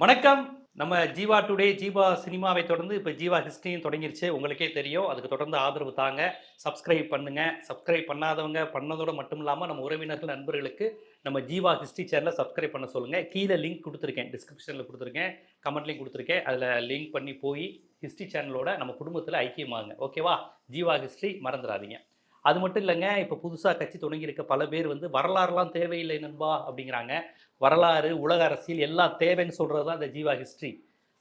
வணக்கம். நம்ம ஜீவா டுடே ஜீவா சினிமாவை தொடர்ந்து இப்போ ஜீவா ஹிஸ்ட்ரியும் தொடங்கிருச்சு. உங்களுக்கே தெரியும். அதுக்கு தொடர்ந்து ஆதரவு தாங்க. சப்ஸ்கிரைப் பண்ணுங்க. சப்ஸ்கிரைப் பண்ணாதவங்க பண்ணதோடு மட்டும் இல்லாமல் நம்ம உறவினர்கள் நண்பர்களுக்கு நம்ம ஜீவா ஹிஸ்ட்ரி சேனலை சப்ஸ்கிரைப் பண்ண சொல்லுங்கள் கீழே லிங்க் கொடுத்துருக்கேன். டிஸ்கிரிப்ஷனில் கொடுத்துருக்கேன். கமெண்ட்லையும் கொடுத்துருக்கேன். அதில் லிங்க் பண்ணி போய் ஹிஸ்ட்ரி சேனலோட நம்ம குடும்பத்தில் ஐக்கியமாகுங்க. ஓகேவா ஜீவா ஹிஸ்ட்ரி மறந்துடாதீங்க. அது மட்டும் இல்லைங்க இப்போ புதுசாக கட்சி தொடங்கியிருக்க பல பேர் வந்து வரலாறுலாம் தேவையில்லை நண்பா அப்படிங்கிறாங்க. வரலாறு உலக அரசியல் எல்லாம் தேவைன்னு சொல்கிறது தான் இந்த ஜீவா ஹிஸ்ட்ரி.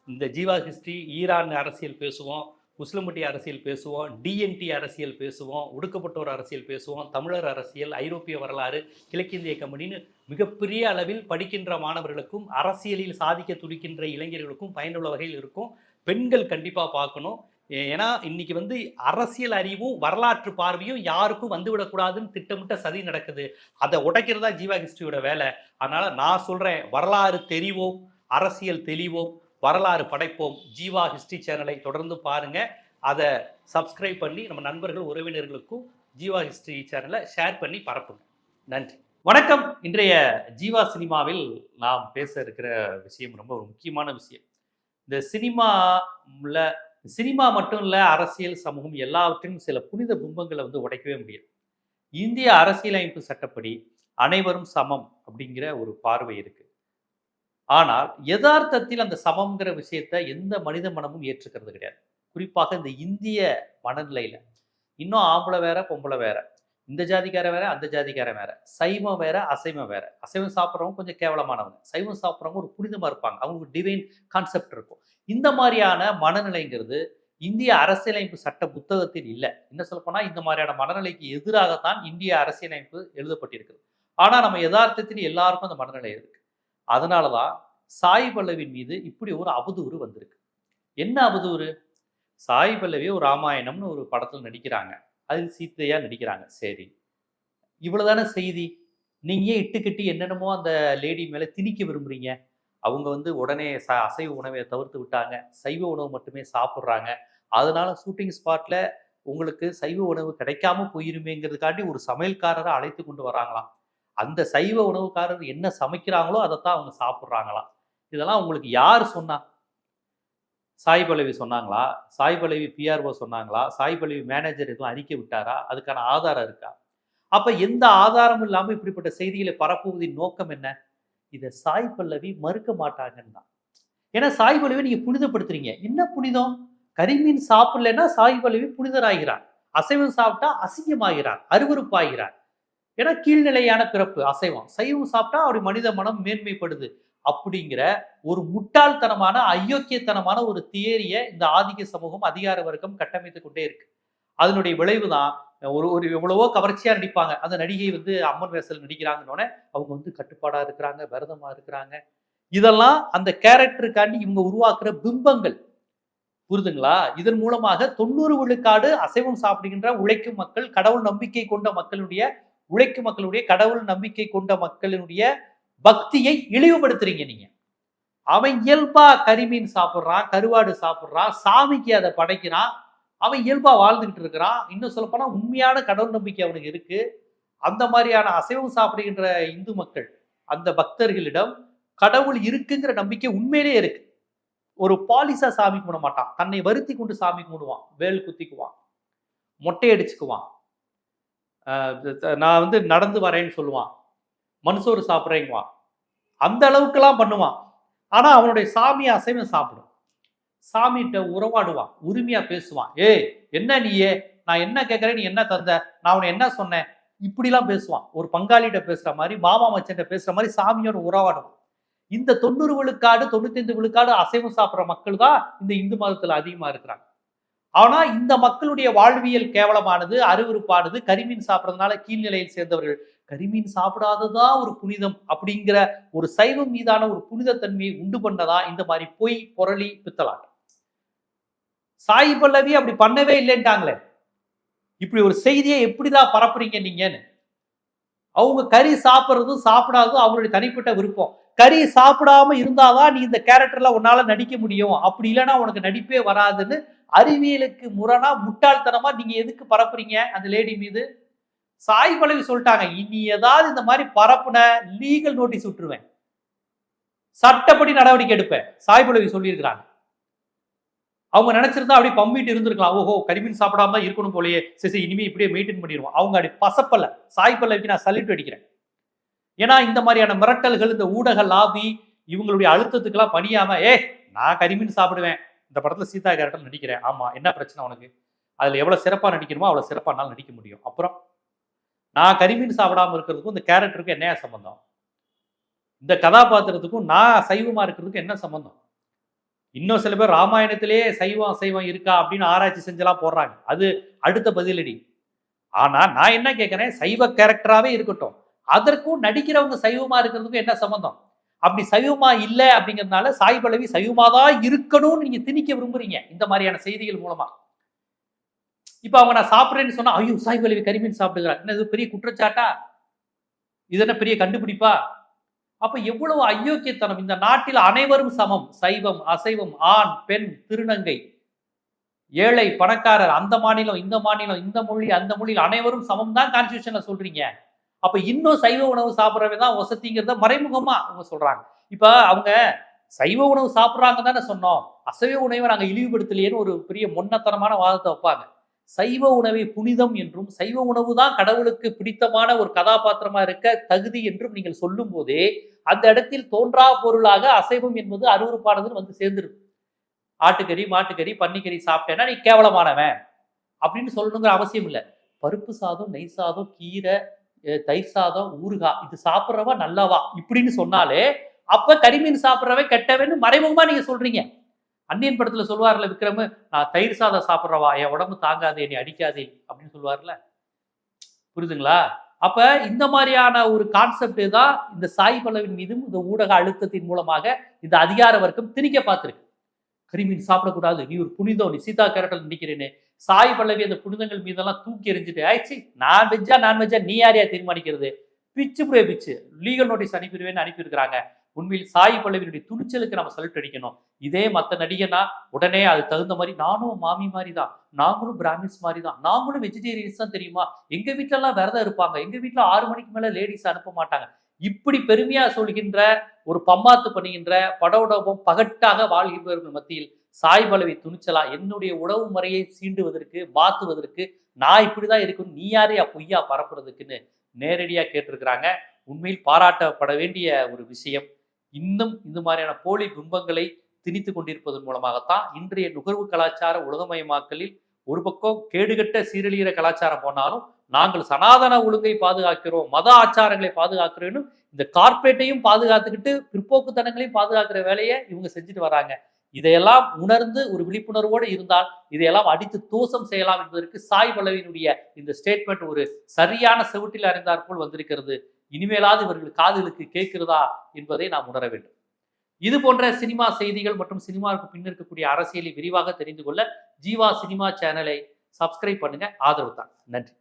இந்த ஜீவா ஹிஸ்ட்ரி ஈரான் அரசியல் பேசுவோம் முஸ்லிம்பட்டி அரசியல் பேசுவோம் டிஎன்டி அரசியல் பேசுவோம் ஒடுக்கப்பட்டோர் அரசியல் பேசுவோம் தமிழர் அரசியல் ஐரோப்பிய வரலாறு கிழக்கிந்திய கம்பெனின்னு மிகப்பெரிய அளவில் படிக்கின்ற மாணவர்களுக்கும் அரசியலில் சாதிக்க துடிக்கின்ற இளைஞர்களுக்கும் பயனுள்ள வகையில் இருக்கும் பெண்கள் கண்டிப்பாக பார்க்கணும். ஏன்னா இன்னைக்கு வந்து அரசியல் அறிவும் வரலாற்று பார்வையும் யாருக்கும் வந்துவிடக்கூடாதுன்னு திட்டமிட்ட சதி நடக்குது. அதை உடைக்கிறதா ஜீவா ஹிஸ்டரியோட வேலை. அதனால நான் சொல்றேன் வரலாறு தெரிவோம் அரசியல் தெளிவோம் வரலாறு படைப்போம். ஜீவா ஹிஸ்டரி சேனலை தொடர்ந்து பாருங்க. அதை சப்ஸ்கிரைப் பண்ணி நம்ம நண்பர்கள் உறவினர்களுக்கும் ஜீவா ஹிஸ்டரி சேனலை ஷேர் பண்ணி பரப்புங்க. நன்றி. வணக்கம். இன்றைய ஜீவா சினிமாவில் நாம் பேச இருக்கிற விஷயம் ரொம்ப ஒரு முக்கியமான விஷயம். இந்த சினிமாவில் சினிமா மட்டும் இல்லை அரசியல் சமூகம் எல்லாவற்றிலும் சில புனித பிம்பங்களை வந்து உடைக்கவே முடியாது. இந்திய அரசியலமைப்பு சட்டப்படி அனைவரும் சமம் அப்படிங்கிற ஒரு பார்வை இருக்கு. ஆனால் யதார்த்தத்தில் அந்த சமம்ங்கிற விஷயத்தை எந்த மனித மனமும் ஏற்றுக்கிறது கிடையாது. குறிப்பாக இந்த இந்திய மனநிலையில். இன்னும் ஆம்பளை வேற பொம்பளை வேற. இந்த ஜாதிக்கார வேற அந்த ஜாதிக்கார வேற. சைவம் வேற அசைவம் வேற. அசைவம் சாப்பிட்றவங்க கொஞ்சம் கேவலமானவங்க. சைவம் சாப்பிட்றவங்க ஒரு புனிதமாக இருப்பாங்க. அவங்களுக்கு டிவைன் கான்செப்ட் இருக்கும். இந்த மாதிரியான மனநிலைங்கிறது இந்திய அரசியலமைப்பு சட்ட புத்தகத்தில் இல்லை. என்ன சொல்லப்போனால் இந்த மாதிரியான மனநிலைக்கு எதிராகத்தான் இந்திய அரசியலமைப்பு எழுதப்பட்டிருக்குது. ஆனால் நம்ம யதார்த்தத்தில் எல்லாருக்கும் அந்த மனநிலை இருக்கு. அதனாலதான் சாய் பல்லவின் மீது இப்படி ஒரு அவதூறு வந்திருக்கு. என்ன அவதூறு? சாய் பல்லவி ஒரு ராமாயணம்னு ஒரு படத்தில் நடிக்கிறாங்க. அதில் சீத்தையா நடிக்கிறாங்க. சரி. இவ்வளவுதானே செய்தி? நீங்க ஏன் இட்டுக்கட்டி என்னென்னமோ அந்த லேடி மேல திணிக்க விரும்புறீங்க? அவங்க வந்து உடனே ச அசைவ உணவை தவிர்த்து விட்டாங்க. சைவ உணவு மட்டுமே சாப்பிட்றாங்க. அதனால ஷூட்டிங் ஸ்பாட்ல உங்களுக்கு சைவ உணவு கிடைக்காம போயிருமேங்கிறதுக்காண்டி ஒரு சமையல்காரரை அழைத்து கொண்டு வராங்களாம். அந்த சைவ உணவுக்காரர் என்ன சமைக்கிறாங்களோ அதைத்தான் அவங்க சாப்பிட்றாங்களாம். இதெல்லாம் உங்களுக்கு யார் சொன்னா? சாய் பல்லவி சொன்னாங்களா? சாய் பல்லவி பிஆர்ஓ சொன்னாங்களா? சாய் பல்லவி மேனேஜர் எதுவும் அறிக்கை விட்டாரா? அதுக்கான ஆதாரம் இருக்கா? அப்ப எந்த ஆதாரமும் இல்லாம இப்படிப்பட்ட செய்திகளை பரப்புவதின் நோக்கம் என்ன? இதை சாய் பல்லவி மறுக்க மாட்டாங்கன்னு தான். ஏன்னா சாய் பல்லவி நீங்க புனிதப்படுத்துறீங்க. என்ன புனிதம்? கரிமீன் சாப்பிடலைன்னா சாய் பல்லவி புனிதராகிறார். அசைவம் சாப்பிட்டா அசிங்கமாகிறார் அருவருப்பாகிறார். ஏன்னா கீழ்நிலையான பிறப்பு அசைவம். சைவம் சாப்பிட்டா அவருடைய மனித மனம் மேன்மைப்படுது. அப்படிங்கிற ஒரு முட்டாள்தனமான அயோக்கியத்தனமான ஒரு தியரியை இந்த ஆதிக்க சமூகம் அதிகார வர்க்கம் கட்டமைத்து கொண்டே இருக்கு. அதனுடைய விளைவு தான் ஒரு ஒரு எவ்வளவோ கவர்ச்சியா நடிப்பாங்க. அந்த நடிகை வந்து அம்மன் வேசல் நடிக்கிறாங்கன்னொடனே அவங்க வந்து கட்டுப்பாடா இருக்கிறாங்க விரதமா இருக்கிறாங்க. இதெல்லாம் அந்த கேரக்டருக்காண்டி இவங்க உருவாக்குற பிம்பங்கள். புரிதுங்களா? இதன் மூலமாக தொண்ணூறு விழுக்காடு அசைவம் சாப்பிடுகின்ற உழைக்கும் மக்கள் கடவுள் நம்பிக்கை கொண்ட மக்களுடைய உழைக்கும் மக்களுடைய கடவுள் நம்பிக்கை கொண்ட மக்களினுடைய பக்தியை இழிவுபடுத்துறீங்க நீங்க. அவன் இயல்பா கரிமீன் சாப்பிட்றான் கருவாடு சாப்பிட்றான் சாமிக்கு அதை படைக்கிறான் அவன் இயல்பா வாழ்ந்துகிட்டு இருக்கிறான். இன்னும் சொல்ல போனா உண்மையான கடவுள் நம்பிக்கை அவனுக்கு இருக்கு. அந்த மாதிரியான அசைவம் சாப்பிடுகின்ற இந்து மக்கள் அந்த பக்தர்களிடம் கடவுள் இருக்குங்கிற நம்பிக்கை உண்மையிலே இருக்கு. ஒரு பாலிசா சாமி கும்பிட மாட்டான். தன்னை வருத்தி கொண்டு சாமி கும்பிடுவான் வேல் குத்திக்குவான் மொட்டை அடிச்சுக்குவான். நான் வந்து நடந்து வரேன்னு சொல்லுவான். மனுசோறு சாப்பிட்றேங்குவான். அந்த அளவுக்குலாம் பண்ணுவான். ஆனா அவனுடைய சாமி அசைவம் சாப்பிடும். சாமிகிட்ட உறவாடுவான். உரிமையா பேசுவான். ஏய் என்ன நீயே? நான் என்ன கேட்குறேன் நீ என்ன தந்த? நான் உன்னை என்ன சொன்னேன்? இப்படிலாம் பேசுவான். ஒரு பங்காளிகிட்ட பேசுற மாதிரி மாமா மச்சன்ட்ட பேசுற மாதிரி சாமியோட உறவாடுவான். இந்த தொண்ணூறு விழுக்காடு தொண்ணூத்தைந்து விழுக்காடு அசைவம் சாப்பிட்ற மக்கள் தான் இந்த இந்து மதத்துல அதிகமா இருக்கிறாங்க. ஆனா இந்த மக்களுடைய வாழ்வியல் கேவலமானது அருவருப்பானது கரிமீன் சாப்பிட்றதுனால கீழ்நிலையில் சேர்ந்தவர்கள். கரிமீன் சாப்பிடாததா ஒரு புனிதம் அப்படிங்கிற ஒரு சைவம் மீதான ஒரு புனிதத்தன்மையை உண்டு பண்ணதா இந்த மாதிரி பொய் புரளி பித்தலாட்டம் சாய் பல்லவி அப்படி பண்ணவே இல்லைன்ட்டாங்களே. இப்படி ஒரு செய்தியை எப்படிதான் பரப்புறீங்க நீங்கன்னு. அவங்க கறி சாப்பிட்றதும் சாப்பிடாததும் அவங்களுடைய தனிப்பட்ட விருப்பம். கறி சாப்பிடாம இருந்தாதான் நீ இந்த கேரக்டர்ல உன்னால நடிக்க முடியும். அப்படி இல்லைன்னா உனக்கு நடிப்பே வராதுன்னு அறிவியலுக்கு முரணா முட்டாள்தனமா நீங்க எதுக்கு பரப்புறீங்க அந்த லேடி மீது? சாய் பலவி சொல்லிட்டாங்க இனி ஏதாவது இந்த மாதிரி பரப்புன லீகல் நோட்டீஸ் விட்டுருவேன். சட்டப்படி நடவடிக்கை எடுப்பேன் சாய் பலவி சொல்லியிருக்கிறாங்க. அவங்க நினைச்சிருந்தா அப்படியே பம்பிட்டு இருந்திருக்கலாம். ஓஹோ கரிமீன் சாப்பிடாம தான் இருக்கணும் போலயே. சரி இனிமே இப்படியே மெயின்டைன் பண்ணிடுவோம். அவங்க அப்படி பசப்பல்ல. சாய் பல்லவிக்கு நான் சல்யூட் அடிக்கிறேன். ஏன்னா இந்த மாதிரியான மிரட்டல்கள் இந்த ஊடக லாபி இவங்களுடைய அழுத்தத்துக்கெல்லாம் பணியாம ஏ நான் கரிமீன் சாப்பிடுவேன். இந்த படத்துல சீதா கேரக்டர் நடிக்கிறேன். ஆமா என்ன பிரச்சனை உனக்கு? அதுல எவ்வளவு சிறப்பா நடிக்கணுமோ அவ்வளவு சிறப்பா நடிக்க முடியும். அப்புறம் நான் கரிமீன் சாப்பிடாம இருக்கிறதுக்கும் இந்த கேரக்டருக்கும் என்ன சம்பந்தம்? இந்த கதாபாத்திரத்துக்கும் நான் சைவமா இருக்கிறதுக்கும் என்ன சம்பந்தம்? இன்னும் சில பேர் ராமாயணத்திலேயே சைவம் அசைவம் இருக்கா அப்படின்னு ஆராய்ச்சி செஞ்செல்லாம் போடுறாங்க. அது அடுத்த பதிலடி. ஆனா நான் என்ன கேட்கறேன் சைவ கேரக்டராவே இருக்கட்டும். அதற்கும் நடிக்கிறவங்க சைவமா இருக்கிறதுக்கும் என்ன சம்பந்தம்? அப்படி சைவமா இல்லை அப்படிங்கிறதுனால சாய் பல்லவி சைவமா தான் இருக்கணும்னு நீங்க திணிக்க விரும்புறீங்க. இந்த மாதிரியான செய்திகள் மூலமா. இப்போ அவங்க நான் சாப்பிட்றேன்னு சொன்னால் ஐயோ சாய் பல்லவி கரிமீன் சாப்பிடுகிறார். என்ன இது பெரிய குற்றச்சாட்டா? இது என்ன பெரிய கண்டுபிடிப்பா? அப்போ எவ்வளவு அயோக்கியத்தனம். இந்த நாட்டில் அனைவரும் சமம். சைவம் அசைவம் ஆண் பெண் திருநங்கை ஏழை பணக்காரர் அந்த மாநிலம் இந்த மாநிலம் இந்த மொழி அந்த மொழியில் அனைவரும் சமம் தான் கான்ஸ்டியூஷன்ல சொல்றீங்க. அப்ப இன்னும் சைவ உணவு சாப்பிட்றவே தான் வசதிங்கிறத மறைமுகமா அவங்க சொல்றாங்க. இப்ப அவங்க சைவ உணவு சாப்பிட்றாங்க தானே சொன்னோம். அசைவ உணவை நாங்கள் இழிவுபடுத்தலையேன்னு ஒரு பெரிய முன்னத்தனமான வாதத்தை வைப்பாங்க. சைவ உணவை புனிதம் என்றும் சைவ உணவு தான் கடவுளுக்கு பிடித்தமான ஒரு கதாபாத்திரமா இருக்க தகுதி என்றும் நீங்கள் சொல்லும் போதே அந்த இடத்தில் தோன்றா பொருளாக அசைவம் என்பது அருவறுப்பானதுன்னு வந்து சேர்ந்துடும் ஆட்டுக்கறி மாட்டுக்கறி பன்னிக்கறி சாப்பிட்டேன்னா நீ கேவலமானவன் அப்படின்னு சொல்லணுங்கிற அவசியம் இல்லை. பருப்பு சாதம் நெய் சாதம் கீரை தயிர் சாதம் ஊறுகாய் இது சாப்பிட்றவா நல்லவா இப்படின்னு சொன்னாலே அப்ப கரிமீன் சாப்பிட்றவன் கெட்டவன்னு மறைமுகமா நீங்க சொல்றீங்க. அந்நியன் படத்துல சொல்லுவார்ல விக்ரம் நான் தயிர் சாதம் சாப்பிட்றவா? என் உடம்பு தாங்காதே நீ அடிக்காதே அப்படின்னு சொல்லுவார்ல. புரியுதுங்களா? அப்ப இந்த மாதிரியான ஒரு கான்செப்ட் தான் இந்த சாய் பல்லவின் மீதும் இந்த ஊடக அழுத்தத்தின் மூலமாக இந்த அதிகார வர்க்கம் திணிக்க பார்த்திருக்கு. கரிமீன் சாப்பிடக்கூடாது நீ ஒரு புனிதம் நீ சீதா கேரக்டர் நினைக்கிறேன்னு சாய் பல்லவி அந்த புனிதங்கள் மீதெல்லாம் தூக்கி எறிஞ்சிட்டு ஆயிடுச்சு நான் வெஜ்ஜா நான் வெஜ்ஜா நீ யாரையா தீர்மானிக்கிறது? பிச்சு புரிய பிச்சு லீகல் நோட்டீஸ் அனுப்பிடுவேன்னு அனுப்பியிருக்கிறாங்க. உண்மையில் சாய் பல்லவியினுடைய துணிச்சலுக்கு நம்ம சல்யூட் அடிக்கணும். இதே மற்ற நடிகனா உடனே அது தகுந்த மாதிரி நானும் மாமி மாதிரி தான் நாங்களும் பிராமின்ஸ் மாதிரி தான் நாங்களும் வெஜிடேரியன்ஸ் தான் தெரியுமா? எங்க வீட்டிலலாம் விரதம் இருப்பாங்க. எங்க வீட்டில் ஆறு மணிக்கு மேல லேடிஸ் அனுப்ப மாட்டாங்க. இப்படி பெருமையா சொல்கின்ற ஒரு பம்மாத்து பண்ணுகின்ற படவுடவும் பகட்டாக வாழ்கின்றவர்கள் மத்தியில் சாய் பலவி துணிச்சலா என்னுடைய உணவு முறையை சீண்டுவதற்கு மாத்துவதற்கு நான் இப்படிதான் இருக்கணும். நீ யாரையா பொய்யா பரப்புறதுக்குன்னு நேரடியாக கேட்டிருக்கிறாங்க. உண்மையில் பாராட்டப்பட வேண்டிய ஒரு விஷயம். இன்னும் இந்த மாதிரியான போலி பிம்பங்களை திணித்து கொண்டிருப்பதன் மூலமாகத்தான் இன்றைய நுகர்வு கலாச்சார உலகமயமாக்கலில் ஒரு பக்கம் கேடுகட்ட சீரழிகிற கலாச்சாரம் போனாலும் நாங்கள் சனாதன ஒழுங்கை பாதுகாக்கிறோம் மத ஆச்சாரங்களை பாதுகாக்கிறோம்னு இந்த கார்பரேட்டையும் பாதுகாத்துக்கிட்டு பிற்போக்குத்தனங்களையும் பாதுகாக்கிற வேலையை இவங்க செஞ்சுட்டு வராங்க. இதையெல்லாம் உணர்ந்து ஒரு விழிப்புணர்வோடு இருந்தால் இதையெல்லாம் அடித்து தோசம் செய்யலாம் என்பதற்கு சாய் பல்லவியினுடைய இந்த ஸ்டேட்மெண்ட் ஒரு சரியான செவிட்டில் அறிந்தாற்போல் வந்திருக்கிறது. இனிமேலாவது இவர்கள் காதுகளுக்கு கேட்கிறதா என்பதை நாம் உணர வேண்டும். இது போன்ற சினிமா செய்திகள் மற்றும் சினிமாவுக்கு பின் இருக்கக்கூடிய அரசியலை விரிவாக தெரிந்து கொள்ள ஜீவா சினிமா சேனலை சப்ஸ்கிரைப் பண்ணுங்க. ஆதரவு தான். நன்றி.